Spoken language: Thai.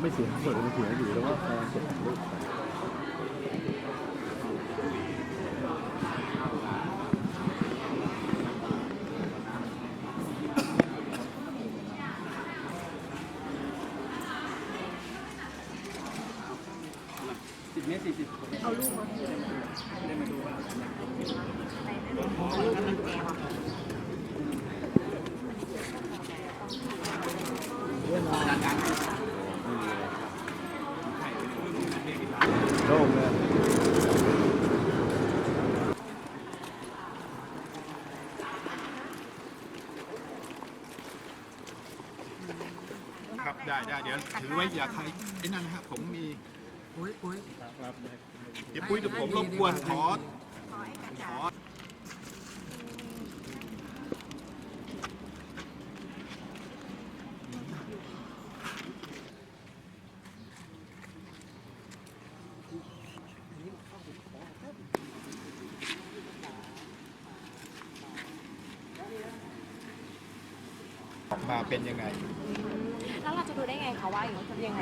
ไม่เสียเปิดมันเสียอยู่แล้วว่าแฟนเก็บลูกสิบเมตรสี่สิบเอาลูกมาได้มาดูว่า โล่งเลยครับได้ได้เดี๋ยวถือไว้อย่าใครไอ้นั่นนะครับผมมีปุ้ยอุ้ยเดี๋ยวปุ้ยเดี๋ยวผมรบกวนขอขอ ออกมาเป็นยังไง แล้วเราจะดูได้ไงคะว่าอย่างนี้ยังไง